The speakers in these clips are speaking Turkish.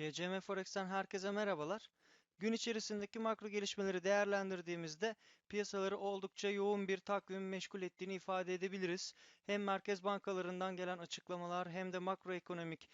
GCM Forex'ten herkese merhabalar. Gün içerisindeki makro gelişmeleri değerlendirdiğimizde piyasaları oldukça yoğun bir takvim meşgul ettiğini ifade edebiliriz. Hem merkez bankalarından gelen açıklamalar hem de makroekonomik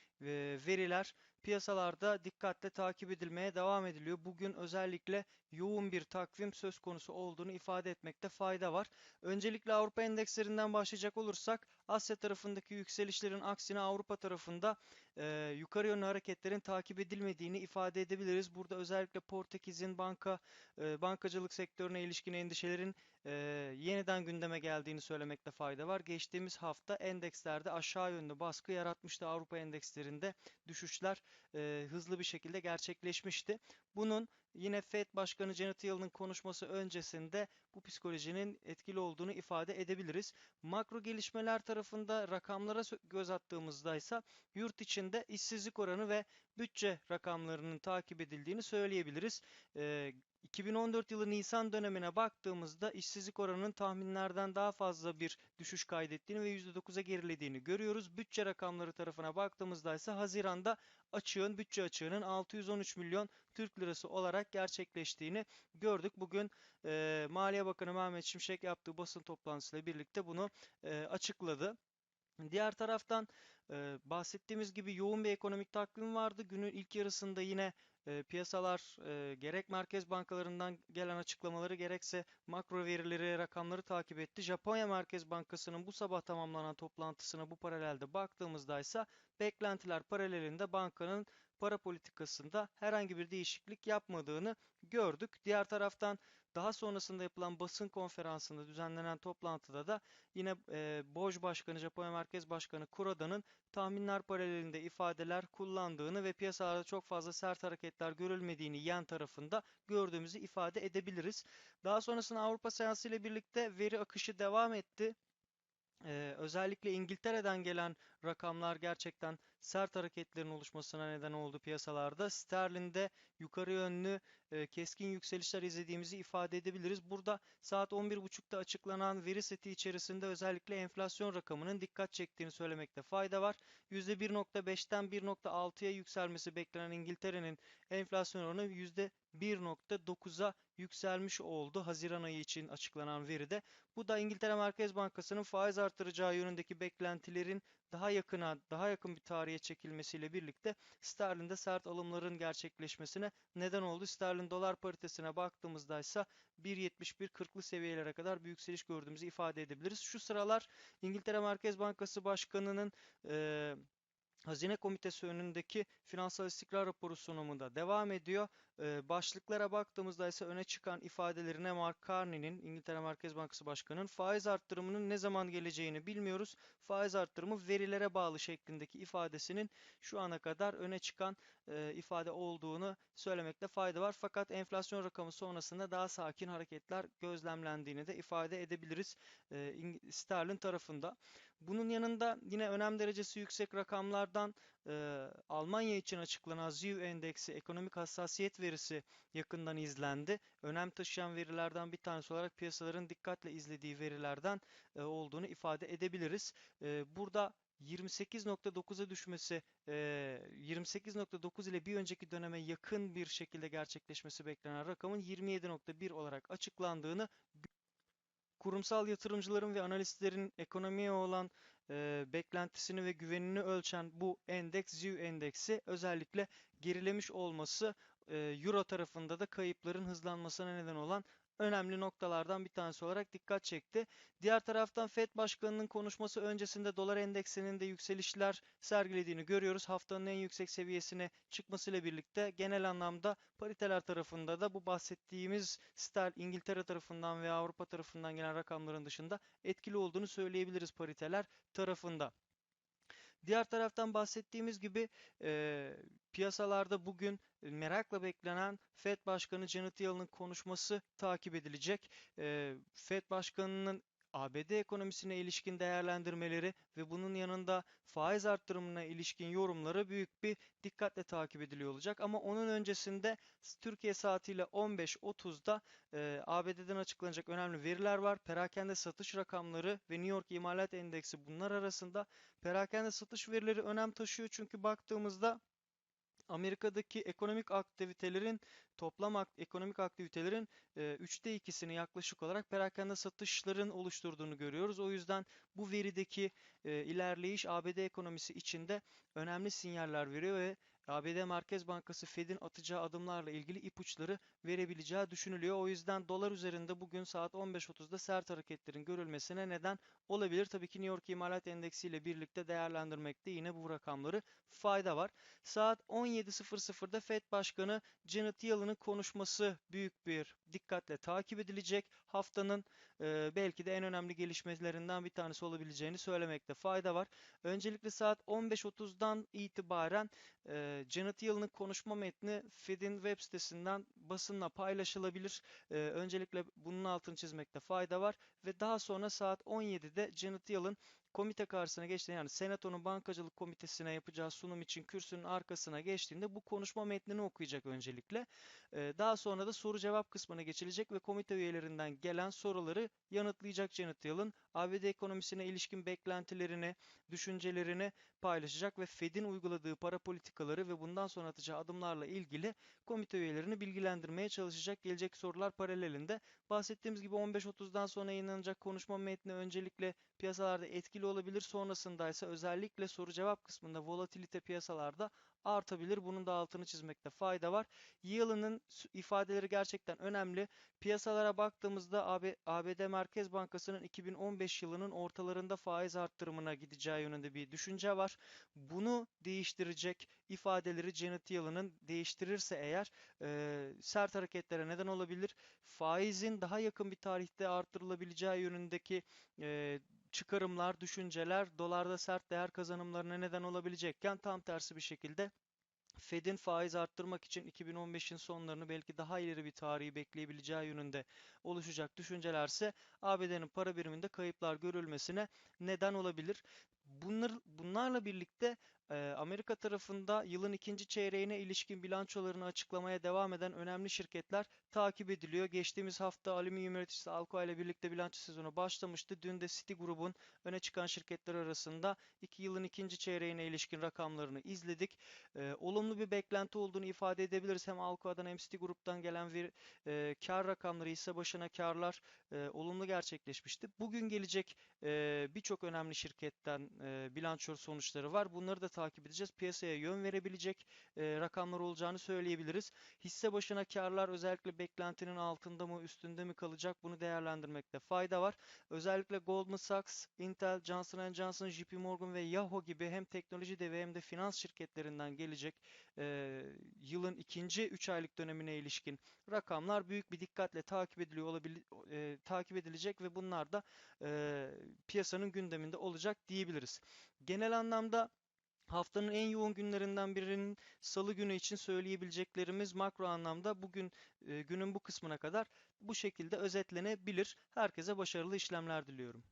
veriler piyasalarda dikkatle takip edilmeye devam ediliyor. Bugün özellikle yoğun bir takvim söz konusu olduğunu ifade etmekte fayda var. Öncelikle Avrupa endekslerinden başlayacak olursak Asya tarafındaki yükselişlerin aksine Avrupa tarafında e, yukarı yönlü hareketlerin takip edilmediğini ifade edebiliriz. Burada özellikle Portekiz'in banka e, bankacılık sektörüne ilişkin endişelerin e, yeniden gündeme geldiğini söylemekte fayda var. Geçtiğimiz hafta endekslerde aşağı yönlü baskı yaratmıştı. Avrupa endekslerinde düşüşler e, hızlı bir şekilde gerçekleşmişti. Bunun yine Fed Başkanı Janet Yellen'ın konuşması öncesinde bu psikolojinin etkili olduğunu ifade edebiliriz. Makro gelişmeler tarafında rakamlara göz attığımızda ise yurt içinde işsizlik oranı ve bütçe rakamlarının takip edildiğini söyleyebiliriz. E, 2014 yılı Nisan dönemine baktığımızda işsizlik oranının tahminlerden daha fazla bir düşüş kaydettiğini ve %9'a gerilediğini görüyoruz. Bütçe rakamları tarafına baktığımızda ise Haziran'da açığın, bütçe açığının 613 milyon Türk lirası olarak gerçekleştiğini gördük. Bugün e, Maliye Bakanı Mehmet Şimşek yaptığı basın toplantısıyla birlikte bunu e, açıkladı. Diğer taraftan e, bahsettiğimiz gibi yoğun bir ekonomik takvim vardı. Günün ilk yarısında yine e, piyasalar e, gerek merkez bankalarından gelen açıklamaları gerekse makro verileri, rakamları takip etti. Japonya Merkez Bankası'nın bu sabah tamamlanan toplantısına bu paralelde baktığımızda ise beklentiler paralelinde bankanın para politikasında herhangi bir değişiklik yapmadığını gördük. Diğer taraftan daha sonrasında yapılan basın konferansında düzenlenen toplantıda da yine e, BOJ Başkanı, Japonya Merkez Başkanı Kuroda'nın tahminler paralelinde ifadeler kullandığını ve piyasalarda çok fazla sert hareketler görülmediğini yen tarafında gördüğümüzü ifade edebiliriz. Daha sonrasında Avrupa seansı ile birlikte veri akışı devam etti. Ee, özellikle İngiltere'den gelen rakamlar gerçekten sert hareketlerin oluşmasına neden oldu piyasalarda. Sterlinde yukarı yönlü e, keskin yükselişler izlediğimizi ifade edebiliriz. Burada saat 11.30'da açıklanan veri seti içerisinde özellikle enflasyon rakamının dikkat çektiğini söylemekte fayda var. %1.5'ten 1.6'ya yükselmesi beklenen İngiltere'nin enflasyon oranı %1.9'a yükselmiş oldu Haziran ayı için açıklanan veride. Bu da İngiltere Merkez Bankası'nın faiz artıracağı yönündeki beklentilerin daha yakına, daha yakın bir tarihe çekilmesiyle birlikte sterlinde sert alımların gerçekleşmesine neden oldu. Sterlin dolar paritesine baktığımızda ise 1.71-40'lı seviyelere kadar bir yükseliş gördüğümüzü ifade edebiliriz. Şu sıralar İngiltere Merkez Bankası Başkanı'nın e, Hazine Komitesi önündeki finansal istikrar raporu sunumunda devam ediyor. Başlıklara baktığımızda ise öne çıkan ifadelerine Mark Carney'nin İngiltere Merkez Bankası Başkanı'nın faiz arttırımının ne zaman geleceğini bilmiyoruz. Faiz arttırımı verilere bağlı şeklindeki ifadesinin şu ana kadar öne çıkan ifade olduğunu söylemekte fayda var. Fakat enflasyon rakamı sonrasında daha sakin hareketler gözlemlendiğini de ifade edebiliriz sterlin tarafında. Bunun yanında yine önem derecesi yüksek rakamlardan e, Almanya için açıklanan ZIV endeksi ekonomik hassasiyet verisi yakından izlendi. Önem taşıyan verilerden bir tanesi olarak piyasaların dikkatle izlediği verilerden e, olduğunu ifade edebiliriz. E, burada 28.9'a düşmesi 28.9 ile bir önceki döneme yakın bir şekilde gerçekleşmesi beklenen rakamın 27.1 olarak açıklandığını kurumsal yatırımcıların ve analistlerin ekonomiye olan e, beklentisini ve güvenini ölçen bu endeks, ZIV endeksi özellikle gerilemiş olması e, Euro tarafında da kayıpların hızlanmasına neden olan önemli noktalardan bir tanesi olarak dikkat çekti. Diğer taraftan Fed Başkanı'nın konuşması öncesinde dolar endeksinin de yükselişler sergilediğini görüyoruz. Haftanın en yüksek seviyesine çıkmasıyla birlikte genel anlamda pariteler tarafında da bu bahsettiğimiz ster İngiltere tarafından ve Avrupa tarafından gelen rakamların dışında etkili olduğunu söyleyebiliriz pariteler tarafında. Diğer taraftan bahsettiğimiz gibi e, piyasalarda bugün merakla beklenen Fed Başkanı Janet Yellen'ın konuşması takip edilecek. E, Fed Başkanı'nın ABD ekonomisine ilişkin değerlendirmeleri ve bunun yanında faiz arttırımına ilişkin yorumları büyük bir dikkatle takip ediliyor olacak. Ama onun öncesinde Türkiye saatiyle 15.30'da e, ABD'den açıklanacak önemli veriler var. Perakende satış rakamları ve New York İmalat Endeksi bunlar arasında perakende satış verileri önem taşıyor çünkü baktığımızda Amerika'daki ekonomik aktivitelerin toplam ak- ekonomik aktivitelerin e, üçte ikisini yaklaşık olarak perakende satışların oluşturduğunu görüyoruz. O yüzden bu verideki e, ilerleyiş ABD ekonomisi içinde önemli sinyaller veriyor ve ABD Merkez Bankası Fed'in atacağı adımlarla ilgili ipuçları verebileceği düşünülüyor. O yüzden dolar üzerinde bugün saat 15.30'da sert hareketlerin görülmesine neden olabilir. Tabii ki New York İmalat Endeksi ile birlikte değerlendirmekte yine bu rakamları fayda var. Saat 17.00'da Fed Başkanı Janet Yellen'ın konuşması büyük bir dikkatle takip edilecek. Haftanın e, belki de en önemli gelişmelerinden bir tanesi olabileceğini söylemekte fayda var. Öncelikle saat 15.30'dan itibaren e, Janet Yellen'ın konuşma metni Fed'in web sitesinden basınla paylaşılabilir. E, öncelikle bunun altını çizmekte fayda var ve daha sonra saat 17'de Janet Yellen komite karşısına geçtiğinde yani Senato'nun bankacılık komitesine yapacağı sunum için kürsünün arkasına geçtiğinde bu konuşma metnini okuyacak öncelikle. Ee, daha sonra da soru cevap kısmına geçilecek ve komite üyelerinden gelen soruları yanıtlayacak Janet Yellen. ABD ekonomisine ilişkin beklentilerini, düşüncelerini paylaşacak ve Fed'in uyguladığı para politikaları ve bundan sonra atacağı adımlarla ilgili komite üyelerini bilgilendirmeye çalışacak. Gelecek sorular paralelinde. Bahsettiğimiz gibi 15.30'dan sonra yayınlanacak konuşma metni öncelikle piyasalarda etkili olabilir. Sonrasında ise özellikle soru cevap kısmında volatilite piyasalarda artabilir. Bunun da altını çizmekte fayda var. Yellen'ın ifadeleri gerçekten önemli. Piyasalara baktığımızda AB, ABD Merkez Bankası'nın 2015 yılının ortalarında faiz arttırımına gideceği yönünde bir düşünce var. Bunu değiştirecek ifadeleri Janet Yellen'ın değiştirirse eğer e, sert hareketlere neden olabilir. Faizin daha yakın bir tarihte arttırılabileceği yönündeki e, çıkarımlar, düşünceler dolarda sert değer kazanımlarına neden olabilecekken tam tersi bir şekilde Fed'in faiz arttırmak için 2015'in sonlarını belki daha ileri bir tarihi bekleyebileceği yönünde oluşacak düşüncelerse ABD'nin para biriminde kayıplar görülmesine neden olabilir. Bunlar, bunlarla birlikte e, Amerika tarafında yılın ikinci çeyreğine ilişkin bilançolarını açıklamaya devam eden önemli şirketler takip ediliyor. Geçtiğimiz hafta alüminyum üreticisi Alcoa ile birlikte bilanço sezonu başlamıştı. Dün de Citigroup'un öne çıkan şirketler arasında iki yılın ikinci çeyreğine ilişkin rakamlarını izledik. E, olumlu bir beklenti olduğunu ifade edebiliriz. Hem Alcoa'dan hem Citigroup'tan gelen bir e, kar rakamları ise başına karlar e, olumlu gerçekleşmişti. Bugün gelecek e, birçok önemli şirketten e, bilanço sonuçları var. Bunları da takip edeceğiz. Piyasaya yön verebilecek e, rakamlar olacağını söyleyebiliriz. Hisse başına karlar özellikle beklentinin altında mı üstünde mi kalacak bunu değerlendirmekte fayda var. Özellikle Goldman Sachs, Intel, Johnson Johnson, JP Morgan ve Yahoo gibi hem teknoloji devi hem de finans şirketlerinden gelecek e, yılın ikinci 3 aylık dönemine ilişkin rakamlar büyük bir dikkatle takip ediliyor olabil e, takip edilecek ve bunlar da e, piyasanın gündeminde olacak diyebiliriz. Genel anlamda Haftanın en yoğun günlerinden birinin salı günü için söyleyebileceklerimiz makro anlamda bugün e, günün bu kısmına kadar bu şekilde özetlenebilir. Herkese başarılı işlemler diliyorum.